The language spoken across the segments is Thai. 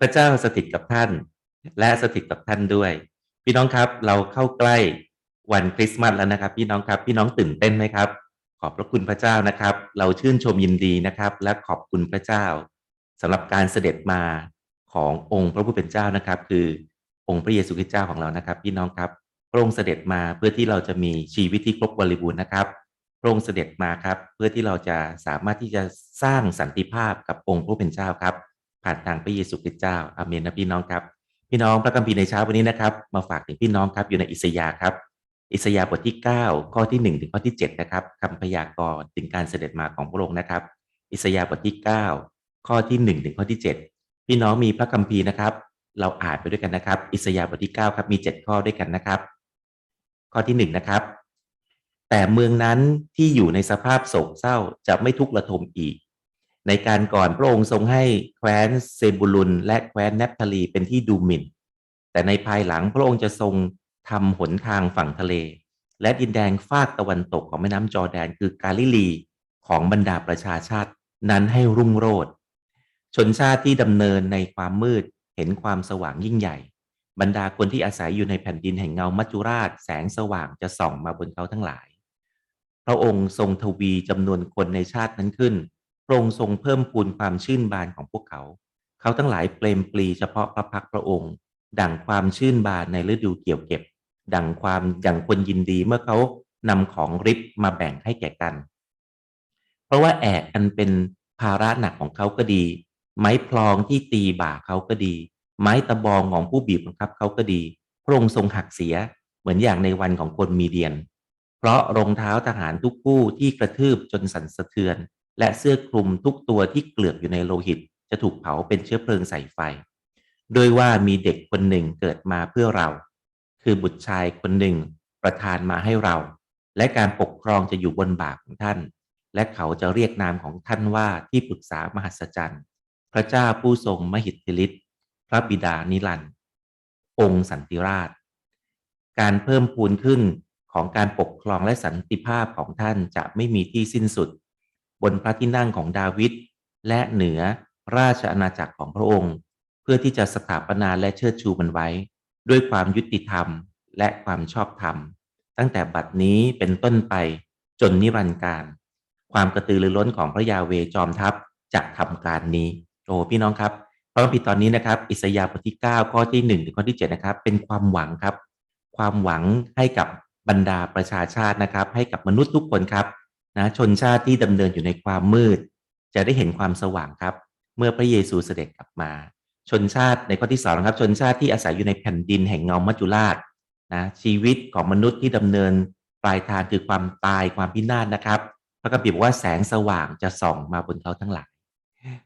พระเจ้าสถิตกับท่าน และสถิตกับท่านด้วย พี่น้องครับเราเข้าใกล้วันคริสต์มาสแล้วนะครับ พี่น้องครับพี่น้องตื่นเต้นไหมครับ ขอบพระคุณพระเจ้านะครับ เราชื่นชมยินดีนะครับ และขอบคุณพระเจ้าสำหรับการเสด็จมาขององค์พระผู้เป็นเจ้านะครับ คือองค์พระเยซูคริสต์เจ้าของเรานะครับ พี่น้องครับพระองค์เสด็จมาเพื่อที่เราจะมีชีวิตที่ครบบริบูรณ์นะครับพระองค์เสด็จมาครับ เพื่อที่เราจะสามารถที่จะสร้างสันติภาพกับองค์พระผู้เป็นเจ้าครับ ผ่านทางพระเยซูคริสต์เจ้าอาเมนนะพี่น้องครับ พี่น้องพระคัมภีร์ในเช้าวันนี้นะครับ มาฝากถึงพี่น้องครับอยู่ในอิสยาครับ อิสยาบทที่ 9 ข้อที่ 1 ถึงข้อที่7นะครับคำพยากรณ์ถึงการเสด็จมาของพระองค์นะครับ อิสยาบทที่ 9 ข้อที่ 1 ถึงข้อที่ 7 พี่น้องมีพระคัมภีร์นะครับ เราอ่านไปด้วยกันนะครับ อิสยาบทที่9ครับมี 7 ข้อด้วยกันนะครับ ข้อที่ 1 นะครับแต่เมืองนั้นที่อยู่ในสภาพโศกเศร้าจะไม่ทุกข์ระทมอีก ในการก่อนพระองค์ทรงให้แคว้นเซบูลุนและแคว้นแนปทาลีเป็นที่ดูหมิ่น แต่ในภายหลังพระองค์จะทรงทำหนทางฝั่งทะเล และดินแดงฟากตะวันตกของแม่น้ำจอแดน คือกาลิลีของบรรดาประชาชาตินั้นให้รุ่งโรจน์ชนชาติที่ดำเนินในความมืดเห็นความสว่างยิ่งใหญ่ บรรดาคนที่อาศัยอยู่ในแผ่นดินแห่งเงามัจจุราช แสงสว่างจะส่องมาบนเขาทั้งหลาย พระองค์ทรงทวีจำนวนคนในชาตินั้นขึ้น พระองค์ทรงเพิ่มพูนความชื่นบานของพวกเขา เขาทั้งหลายเปลมปลีเฉพาะพระพักพระองค์ ดั่งความชื่นบานในฤดูเกี่ยวเก็บ ดั่งความดั่งคนยินดีเมื่อเขานำของริบมาแบ่งให้แก่กัน เพราะว่าแอกอันเป็นภาระหนักของเขาก็ดี ไม้พลองที่ตีบ่าเขาก็ดี ไม้ตะบองของผู้บีบบังคับเขาก็ดี พระองค์ทรงหักเสียเหมือนอย่างในวันของคนมีเดียน เพราะรองเท้าทหารทุกคู่ที่กระทืบจนสั่นสะเทือน และเสื้อคลุมทุกตัวที่เกลือกอยู่ในโลหิต จะถูกเผาเป็นเชื้อเพลิงใส่ไฟ โดยว่ามีเด็กคนหนึ่งเกิดมาเพื่อเรา คือบุตรชายคนหนึ่งประทานมาให้เรา และการปกครองจะอยู่บนบาของท่าน และเขาจะเรียกนามของท่านว่าที่ปรึกษามหัศจรรย์ พระเจ้าผู้ทรงมหิทธิฤทธิ์พระบิดานิรันดร์องค์สันติราช การเพิ่มพูนขึ้นของการปกครองและสันติภาพของท่านจะไม่มีที่สิ้นสุด บนพระที่นั่งของดาวิดและเหนือราชอาณาจักรของพระองค์ เพื่อที่จะสถาปนาและเชิดชูมันไว้ ด้วยความยุติธรรมและความชอบธรรม ตั้งแต่บัดนี้เป็นต้นไปจนนิรันดร์การ ความกระตือรือร้นของพระยาเวจอมทัพจะทำการนี้โอ้พี่น้องครับพระคัมภีร์ตอนนี้นะครับ อิสยาห์บทที่ 9 ข้อที่ 1 ถึงข้อที่7นะครับ เป็นความหวังครับ ความหวังให้กับบรรดาประชาชาตินะครับ ให้กับมนุษย์ทุกคนครับ นะชนชาติที่ดำเนินอยู่ในความมืด จะได้เห็นความสว่างครับ เมื่อพระเยซูเสด็จกลับมา ชนชาติในข้อที่สองนะครับ ชนชาติที่อาศัยอยู่ในแผ่นดินแห่งเงามัจจุราชนะชีวิตของมนุษย์ที่ดำเนินปลายทางคือความตายความพินาศนะครับ พระคัมภีร์บอกว่าแสงสว่างจะส่องมาบนเขาทั้งหลาย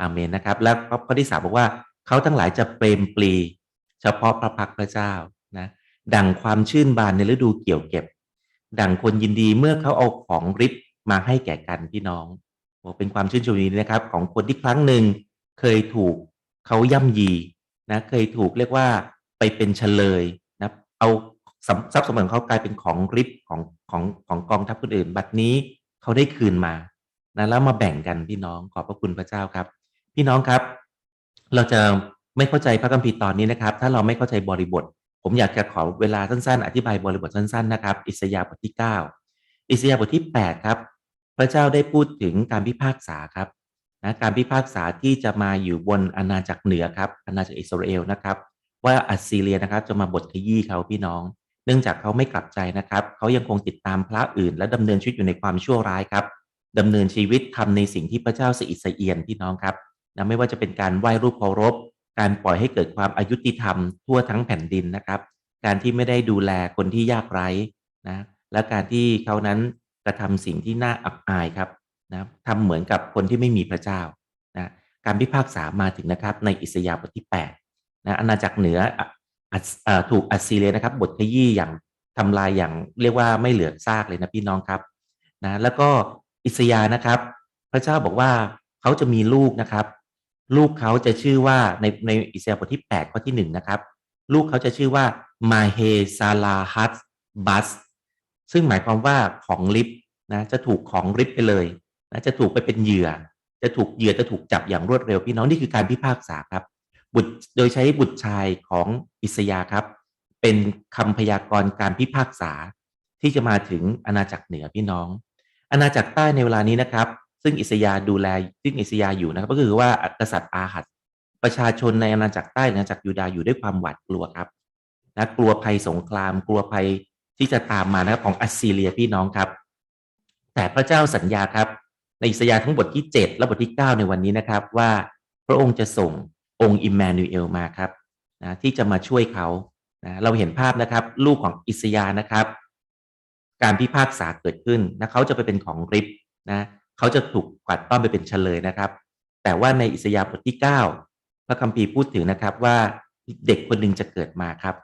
อาเมนนะครับ แล้วข้อที่สามบอกว่าเขาทั้งหลายจะเปรมปลีเฉพาะพระพักตร์พระเจ้านะดั่งความชื่นบานในฤดูเกี่ยวเก็บ ดั่งคนยินดีเมื่อเขาเอาของริบ มาให้แก่กันพี่น้องโอ้เป็นความชื่นชมยินดีนะครับ ของคนที่ครั้งหนึ่งเคยถูกเขาย่ำยีนะเคยถูกเรียกว่าไปเป็นเฉลยนะเอาทรัพย์สมบัติของเขากลายเป็นของริบของของของกองทัพคนอื่น บัดนี้เขาได้คืนมานะแล้วมาแบ่งกันพี่น้องขอบพระคุณพระเจ้าครับ พี่น้องครับ เราจะไม่เข้าใจพระคัมภีร์ตอนนี้นะครับ ถ้าเราไม่เข้าใจบริบท ผมอยากจะขอเวลาสั้นๆ อธิบายบริบทสั้นๆนะครับ อิสยาห์บทที่ 9 อิสยาห์บทที่ 8 ครับ พระเจ้าได้พูดถึงการพิพากษาครับนะการพิพากษาที่จะมาอยู่บนอาณาจักรเหนือครับอาณาจักรอิสราเอลนะครับ ว่าอัสซีเรียนะครับจะมาบดขยี้เขาพี่น้อง เนื่องจากเขาไม่กลับใจนะครับ เขายังคงติดตามพระอื่น และดำเนินชีวิตอยู่ในความชั่วร้ายครับดำเนินชีวิตทำในสิ่งที่พระเจ้าสะอิดสะเอียนพี่น้องครับนะไม่ว่าจะเป็นการไหว้รูปเคารพ การปล่อยให้เกิดความอายุติธรรมทั่วทั้งแผ่นดินนะครับ การที่ไม่ได้ดูแลคนที่ยากไร้นะและการที่เขานั้น ระทำสิ่งที่น่าอับอายครับนะทำเหมือนกับคนที่ไม่มีพระเจ้านะการพิพากษามาถึงนะครับในอิสยาห์บทที่8นะอาณาจักรเหนือถูกอัสซีเรียนะครับบทขยี้อย่างทำลายอย่างเรียกว่าไม่เหลือซากเลยนะพี่น้องครับนะแล้วก็อิสยาห์นะครับ พระเจ้าบอกว่าเขาจะมีลูกนะครับ ลูกเขาจะชื่อว่าในในอิสยาห์บทที่8ข้อที่1นะครับ ลูกเขาจะชื่อว่ามาเฮซาลาฮัตบัส ซึ่งหมายความว่าของลิฟนะจะถูกของริบไปเลยนะจะถูกไปเป็นเหยื่อ จะถูกเหยื่อจะถูกจับอย่างรวดเร็วพี่น้องนี่คือการพิพากษาครับ บุตรโดยใช้บุตรชายของอิสยาครับ เป็นคำพยากรณ์การพิพากษาที่จะมาถึงอาณาจักรเหนือพี่น้อง อาณาจักรใต้ในเวลานี้นะครับ ซึ่งอิสยาดูแลซึ่งอิสยาอยู่นะครับ ก็คือว่ากษัตริย์อาหัดประชาชนในอาณาจักรใต้อาณาจักรยูดาห์อยู่ด้วยความหวาดกลัวครับนะกลัวภัยสงคราม กลัวภัย ที่จะตามมานะครับของอัสซีเรียพี่น้องครับ แต่พระเจ้าสัญญาครับในอิสยาห์ทั้งบทที่ 7 และบทที่ 9 ในวันนี้นะครับว่าพระองค์จะส่งองค์อิมมานูเอลมาครับนะที่จะมาช่วยเขานะเราเห็นภาพนะครับ ลูกของอิสยาห์นะครับ การพิพากษาเกิดขึ้นนะเขาจะไปเป็นของริบนะเขาจะถูกกวาดต้อนไปเป็นเฉลยนะครับ แต่ว่าในอิสยาห์บทที่ 9 พระคัมภีร์พูดถึงนะครับว่าเด็กคนหนึ่งจะเกิดมาครับ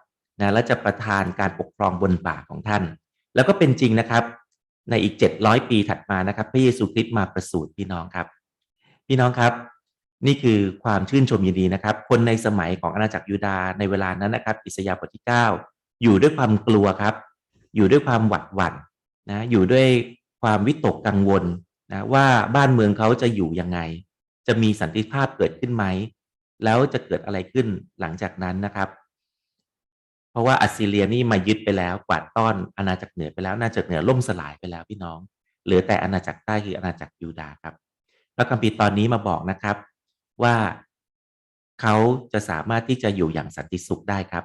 นะและจะประทานการปกครองบนบ่าของท่าน แล้วก็เป็นจริงนะครับ ในอีก 700 ปีถัดมานะครับ พระเยซูคริสต์มาประสูติพี่น้องครับ พี่น้องครับ นี่คือความชื่นชมยินดีนะครับ คนในสมัยของอาณาจักรยูดาในเวลานั้นนะครับ อิสยาห์บทที่ 9 อยู่ด้วยความกลัวครับ อยู่ด้วยความหวาดหวั่นนะอยู่ด้วยความวิตกกังวลนะว่าบ้านเมืองเขาจะอยู่ยังไง จะมีสันติภาพเกิดขึ้นไหม แล้วจะเกิดอะไรขึ้นหลังจากนั้นนะครับ เพราะว่าอัสซีเรียนี่มายึดไปแล้วกวาดต้อนอาณาจักรเหนือไปแล้วอาณาจักรเหนือล่มสลายไปแล้วพี่น้อง เหลือแต่อาณาจักรใต้คืออาณาจักรยูดาห์ครับพระคัมภีร์ตอนนี้มาบอกนะครับว่าเขาจะสามารถที่จะอยู่อย่างสันติสุขได้ครับ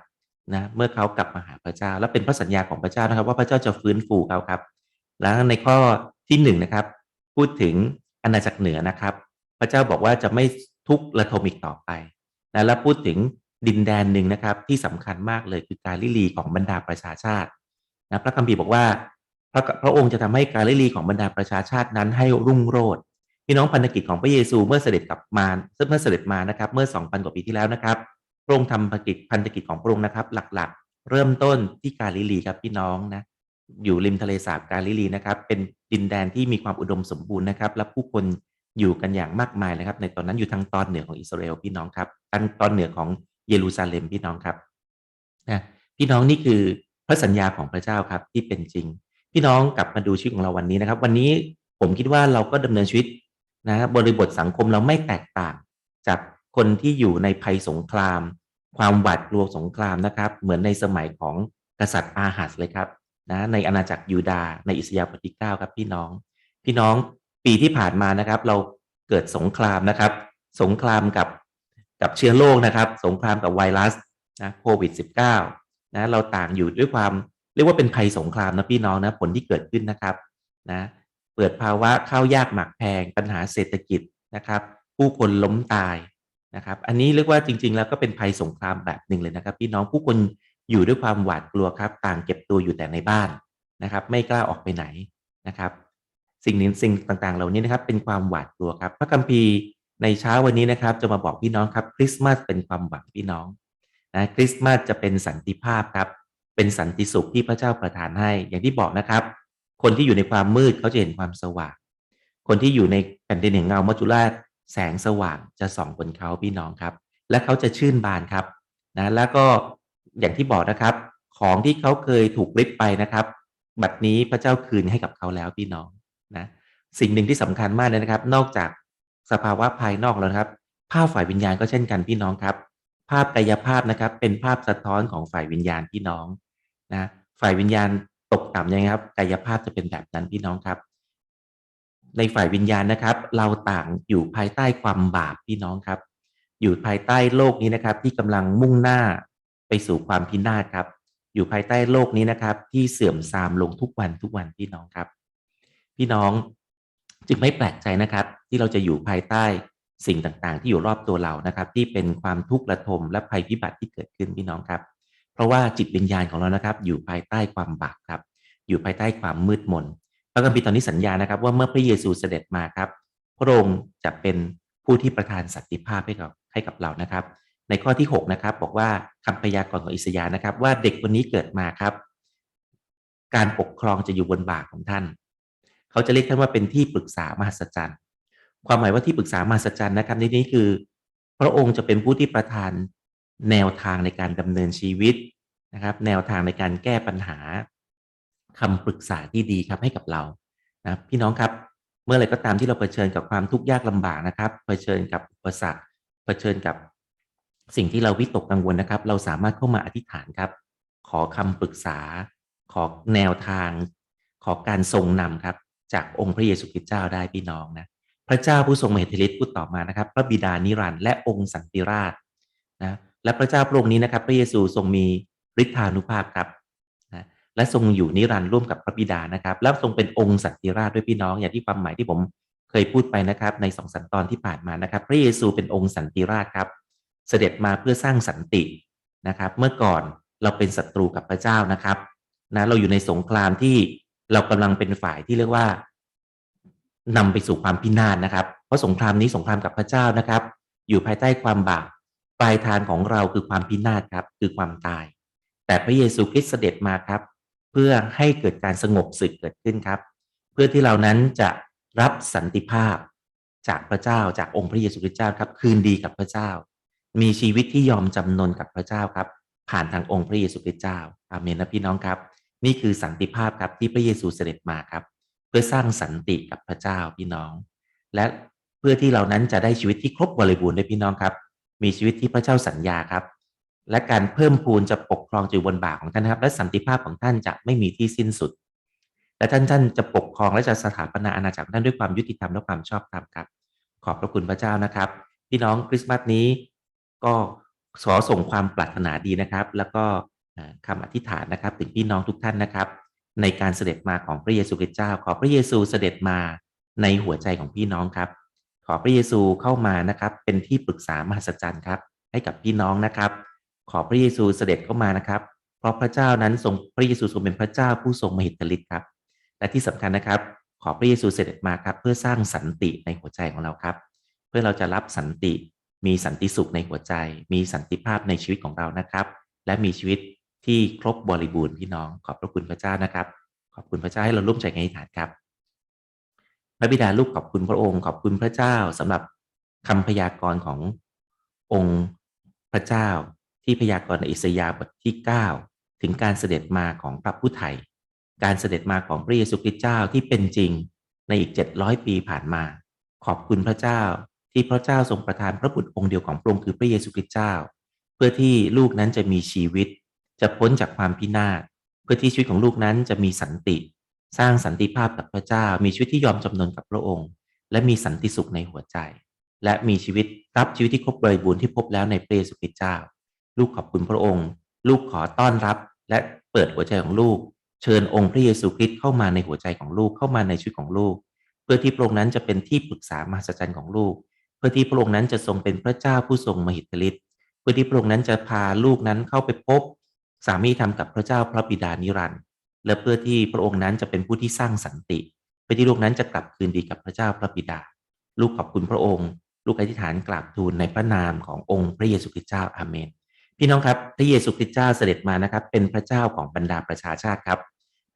นะเมื่อเขากลับมาหาพระเจ้า และเป็นพระสัญญาของพระเจ้านะครับ ว่าพระเจ้าจะฟื้นฟูเขาครับ แล้วในข้อที่หนึ่งนะครับ พูดถึงอาณาจักรเหนือนะครับ พระเจ้าบอกว่าจะไม่ทุกข์ระทมอีกต่อไปนะและพูดถึง ดินแดนหนึ่งนะครับ ที่สำคัญมากเลยคือการลิลีของบรรดาประชาชาตินะพระคัมภีร์บอกว่าพระพระองค์จะทำให้การลิลีของบรรดาประชาชาตินั้นให้รุ่งโรจน์พี่น้องพันธกิจของพระเยซูเมื่อเสด็จกลับมาเมื่อเสด็จมานะครับ เมื่อ2,000กว่าปีที่แล้วนะครับพระองค์ทำพันธกิจพันธกิจของพระองค์นะครับ หลักๆ เริ่มต้นที่กาลิลีครับพี่น้องนะอยู่ริมทะเลสาบกาลิลีนะครับ เป็นดินแดนที่มีความอุดมสมบูรณ์นะครับ และผู้คนอยู่กันอย่างมากมายนะครับ ในตอนนั้นอยู่ทางตอนเหนือของอิสราเอลพี่น้องครับทางตอนเหนือของ เยรูซาเล็มพี่น้องครับนะพี่น้องนี่คือพระสัญญาของพระเจ้าครับที่เป็นจริง พี่น้องกลับมาดูชีวิตของเราวันนี้นะครับ วันนี้ผมคิดว่าเราก็ดำเนินชีวิตนะบริบทสังคมเราไม่แตกต่าง จากคนที่อยู่ในภัยสงคราม ความหวาดกลัวสงครามนะครับ เหมือนในสมัยของกษัตริย์อาหัสเลยครับนะในอาณาจักรยูดาห์ในอิสยาบทที่9ครับพี่น้อง พี่น้องปีที่ผ่านมานะครับ เราเกิดสงครามนะครับ สงครามกับ กับเชื้อโรคนะครับ สงครามกับไวรัสนะโควิด -19 นะเราต่างอยู่ด้วยความเรียกว่าเป็นภัยสงครามนะพี่น้องนะผลที่เกิดขึ้นนะครับนะเปิดภาวะข้าวยากหมากแพงปัญหาเศรษฐกิจนะครับ ผู้คนล้มตายนะครับ อันนี้เรียกว่าจริง ๆ แล้วก็เป็นภัยสงครามแบบหนึ่งเลยนะครับ พี่น้องผู้คนอยู่ด้วยความหวาดกลัวครับ ต่างเก็บตัวอยู่แต่ในบ้านนะครับ ไม่กล้าออกไปไหนนะครับ สิ่งนี้สิ่งต่างๆ เหล่านี้นะครับ เป็นความหวาดกลัวครับ พระคัมภีร์ ในเช้าวันนี้นะครับจะมาบอกพี่น้องครับ คริสต์มาสเป็นความหวังพี่น้องนะคริสต์มาสจะเป็นสันติภาพครับ เป็นสันติสุขที่พระเจ้าประทานให้ อย่างที่บอกนะครับ คนที่อยู่ในความมืดเขาจะเห็นความสว่าง คนที่อยู่ในแผ่นดินแห่งเงามัจจุราชแสงสว่างจะส่องบนเขาพี่น้องครับ และเขาจะชื่นบานครับนะแล้วก็อย่างที่บอกนะครับ ของที่เขาเคยถูกริบไปนะครับ บัดนี้พระเจ้าคืนให้กับเขาแล้วพี่น้องนะสิ่งหนึ่งที่สำคัญมากเลยนะครับ นอกจาก สภาวะภายนอกแล้วครับ ภาพฝ่ายวิญญาณก็เช่นกันพี่น้องครับ ภาพกายภาพนะครับ เป็นภาพสะท้อนของฝ่ายวิญญาณพี่น้องนะฝ่ายวิญญาณตกต่ำยังครับ กายภาพจะเป็นแบบนั้นพี่น้องครับ ในฝ่ายวิญญาณนะครับ เราต่างอยู่ภายใต้ความบาปพี่น้องครับ อยู่ภายใต้โลกนี้นะครับ ที่กำลังมุ่งหน้าไปสู่ความพินาศครับ อยู่ภายใต้โลกนี้นะครับ ที่เสื่อมทรามลงทุกวันทุกวันพี่น้องครับ พี่น้อง จึงไม่แปลกใจนะครับ ที่เราจะอยู่ภายใต้สิ่งต่างๆ ที่อยู่รอบตัวเรานะครับ ที่เป็นความทุกข์ระทมและภัยพิบัติที่เกิดขึ้นพี่น้องครับ เพราะว่าจิตวิญญาณของเรานะครับ อยู่ภายใต้ความบาปครับ อยู่ภายใต้ความมืดมนพระคัมภีร์ตอนนี้สัญญานะครับ ว่าเมื่อพระเยซูเสด็จมาครับ พระองค์จะเป็นผู้ที่ประทานสันติภาพให้กับให้กับเรานะครับ ในข้อที่6นะครับบอกว่าคำพยากรณ์ของอิสยาห์นะครับ ว่าเด็กคนนี้เกิดมาครับ การปกครองจะอยู่บนบ่าของท่าน เขาจะเรียกท่านว่าเป็นที่ปรึกษามหัศจรรย์ ความหมายว่าที่ปรึกษามหัศจรรย์นะครับในนี้คือ พระองค์จะเป็นผู้ที่ประทานแนวทางในการดำเนินชีวิตนะครับ แนวทางในการแก้ปัญหาคำปรึกษาที่ดีครับให้กับเรานะพี่น้องครับเมื่อไรก็ตามที่เราเผชิญกับความทุกข์ยากลำบากนะครับเผชิญกับอุปสรรคเผชิญกับสิ่งที่เราวิตกกังวลนะครับ เราสามารถเข้ามาอธิษฐานครับ ขอคำปรึกษา ขอแนวทาง ขอการทรงนำครับ จากองค์พระเยซูคริสต์เจ้าได้พี่น้องนะพระเจ้าผู้ทรงมหิทธิฤทธิ์พูดต่อมานะครับ พระบิดานิรันดร์และองค์สันติราชนะและพระเจ้าพระองค์นี้นะครับ พระเยซูทรงมีฤทธานุภาพครับนะและทรงอยู่นิรันดร์ร่วมกับพระบิดานะครับ แล้วทรงเป็นองค์สันติราชด้วยพี่น้องอย่างที่ความหมายที่ผมเคยพูดไปนะครับ ในสองสันตอนที่ผ่านมานะครับ พระเยซูเป็นองค์สันติราชครับ เสด็จมาเพื่อสร้างสันตินะครับ เมื่อก่อนเราเป็นศัตรูกับพระเจ้านะครับนะเราอยู่ในสงครามที่ เรากำลังเป็นฝ่ายที่เรียกว่านำไปสู่ความพินาศนะครับ เพราะสงครามนี้สงครามกับพระเจ้านะครับ อยู่ภายใต้ความบาปปลายทางของเราคือความพินาศครับ คือความตาย แต่พระเยซูคริสต์เสด็จมาครับ เพื่อให้เกิดการสงบศึกเกิดขึ้นครับ เพื่อที่เรานั้นจะรับสันติภาพจากพระเจ้าจากองค์พระเยซูคริสต์เจ้าครับ คืนดีกับพระเจ้า มีชีวิตที่ยอมจำนนกับพระเจ้าครับ ผ่านทางองค์พระเยซูคริสต์เจ้าอาเมนนะพี่น้องครับ นี่คือสันติภาพครับที่พระเยซูเสด็จมาครับ เพื่อสร้างสันติกับพระเจ้าพี่น้อง และเพื่อที่เรานั้นจะได้ชีวิตที่ครบบริบูรณ์ด้วยพี่น้องครับ มีชีวิตที่พระเจ้าสัญญาครับ และการเพิ่มพูนจะปกครองอยู่บนบ่าของท่านครับ และสันติภาพของท่านจะไม่มีที่สิ้นสุด และท่านท่านจะปกครองและจะสถาปนาอาณาจักรท่านด้วยความยุติธรรมและความชอบธรรมครับ ขอบพระคุณพระเจ้านะครับ พี่น้องคริสต์มาสนี้ ก็ขอส่งความปรารถนาดีนะครับ แล้วก็ คำอธิษฐานนะครับ ถึงพี่น้องทุกท่านนะครับ ในการเสด็จมาของพระเยซูคริสต์เจ้า ขอพระเยซูเสด็จมาในหัวใจของพี่น้องครับ ขอพระเยซูเข้ามานะครับ เป็นที่ปรึกษามหัศจรรย์ครับ ให้กับพี่น้องนะครับ ขอพระเยซูเสด็จเข้ามานะครับ เพราะพระเจ้านั้นทรงพระเยซูทรงเป็นพระเจ้าผู้ทรงมหิทธิฤทธิ์ครับ และที่สำคัญนะครับ ขอพระเยซูเสด็จมาครับ เพื่อสร้างสันติในหัวใจของเราครับ เพื่อเราจะรับสันติ มีสันติสุขในหัวใจ มีสันติภาพในชีวิตของเรานะครับ และมีชีวิต ที่ครบบริบูรณ์พี่น้องขอบพระคุณพระเจ้านะครับ ขอบคุณพระเจ้าให้เราร่วมใจกันอธิษฐานครับ พระบิดาลูกขอบคุณพระองค์ ขอบคุณพระเจ้าสำหรับคำพยากรณ์ขององค์พระเจ้าที่พยากรณ์อิสยาห์บทที่ 9 ถึงการเสด็จมาของพระผู้ไถ่การเสด็จมาของพระเยซูคริสต์เจ้าที่เป็นจริงในอีก 700 ปีผ่านมา ขอบคุณพระเจ้าที่พระเจ้าทรงประทานพระบุตรองค์เดียวของพระองค์คือพระเยซูคริสต์เจ้า เพื่อที่ลูกนั้นจะมีชีวิต จะพ้นจากความพินาศเพื่อที่ชีวิตของลูกนั้นจะมีสันติ สร้างสันติภาพกับพระเจ้า มีชีวิตที่ยอมจำนนกับพระองค์ และมีสันติสุขในหัวใจ และมีชีวิตรับชีวิตที่ครบบริบูรณ์ที่พบแล้วในพระเยซูคริสต์เจ้า ลูกขอบคุณพระองค์ ลูกขอต้อนรับ และเปิดหัวใจของลูก เชิญองค์พระเยซูคริสต์เข้ามาในหัวใจของลูกเข้ามาในชีวิตของลูก เพื่อที่พระองค์นั้นจะเป็นที่ปรึกษามหัศจรรย์ของลูก เพื่อที่พระองค์นั้นจะทรงเป็นพระเจ้าผู้ทรงมหิทธิฤทธิ์เพื่อที่พระองค์นั้นจะพาลูกนั้นเข้าไปพบ สามีธรรมกับพระเจ้าพระบิดานิรันดร์และเพื่อที่พระองค์นั้นจะเป็นผู้ที่สร้างสันติเพื่อที่ลูกนั้นจะกลับคืนดีกับพระเจ้าพระบิดา ลูกขอบคุณพระองค์ ลูกอธิษฐานกราบทูลในพระนามขององค์พระเยซูคริสต์เจ้าอาเมน พี่น้องครับพระเยซูคริสต์เจ้าเสด็จมานะครับ เป็นพระเจ้าของบรรดาประชาชาติครับ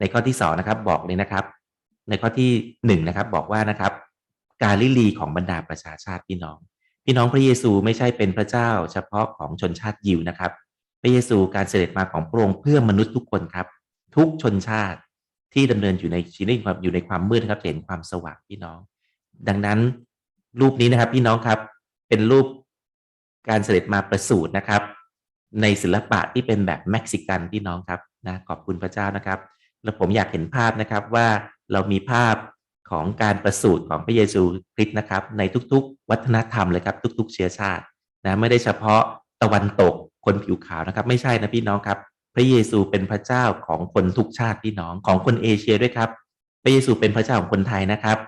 ในข้อที่สองนะครับบอกเลยนะครับ ในข้อที่หนึ่งนะครับบอกว่านะครับ กาลิลีของบรรดาประชาชาติพี่น้อง พี่น้องพระเยซูไม่ใช่เป็นพระเจ้าเฉพาะของชนชาติยิวนะครับ พระเยซูการเสด็จมาของพระองค์เพื่อมนุษย์ทุกคนครับ ทุกชนชาติที่ดำเนินอยู่ในชีวิตความอยู่ในความมืดนะครับเห็นความสว่างพี่น้อง ดังนั้นรูปนี้นะครับพี่น้องครับเป็นรูปการเสด็จมาประสูตินะครับ ในศิลปะที่เป็นแบบเม็กซิกันพี่น้องครับนะขอบคุณพระเจ้านะครับ แล้วผมอยากเห็นภาพนะครับว่าเรามีภาพของการประสูติของพระเยซูคริสต์นะครับ ในทุกๆ วัฒนธรรมเลยครับ ทุก ๆ เชื้อชาตินะไม่ได้เฉพาะตะวันตก คนผิวขาวนะครับ ไม่ใช่นะพี่น้องครับ พระเยซูเป็นพระเจ้าของคนทุกชาติพี่น้องของคนเอเชียด้วยครับ พระเยซูเป็นพระเจ้าของคนไทยนะครับ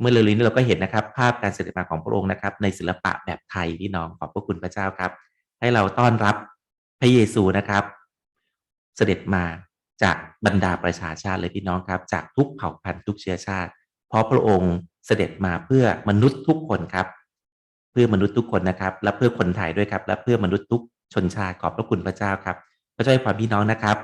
เมื่อเร็วๆนี้เราก็เห็นนะครับ ภาพการเสด็จมาของพระองค์นะครับ ในศิลปะแบบไทยพี่น้องขอบพระคุณพระเจ้าครับ ให้เราต้อนรับพระเยซูนะครับ เสด็จมาจากบรรดาประชาชาติเลยพี่น้องครับ จากทุกเผ่าพันธุ์ทุกเชื้อชาติ เพราะพระองค์เสด็จมาเพื่อมนุษย์ทุกคนครับ เพื่อมนุษย์ทุกคนนะครับ และเพื่อคนไทยด้วยครับ และเพื่อมนุษย์ทุก ชนชาติขอบพระคุณพระเจ้าครับพระเจ้าให้ความพี่น้องนะครับ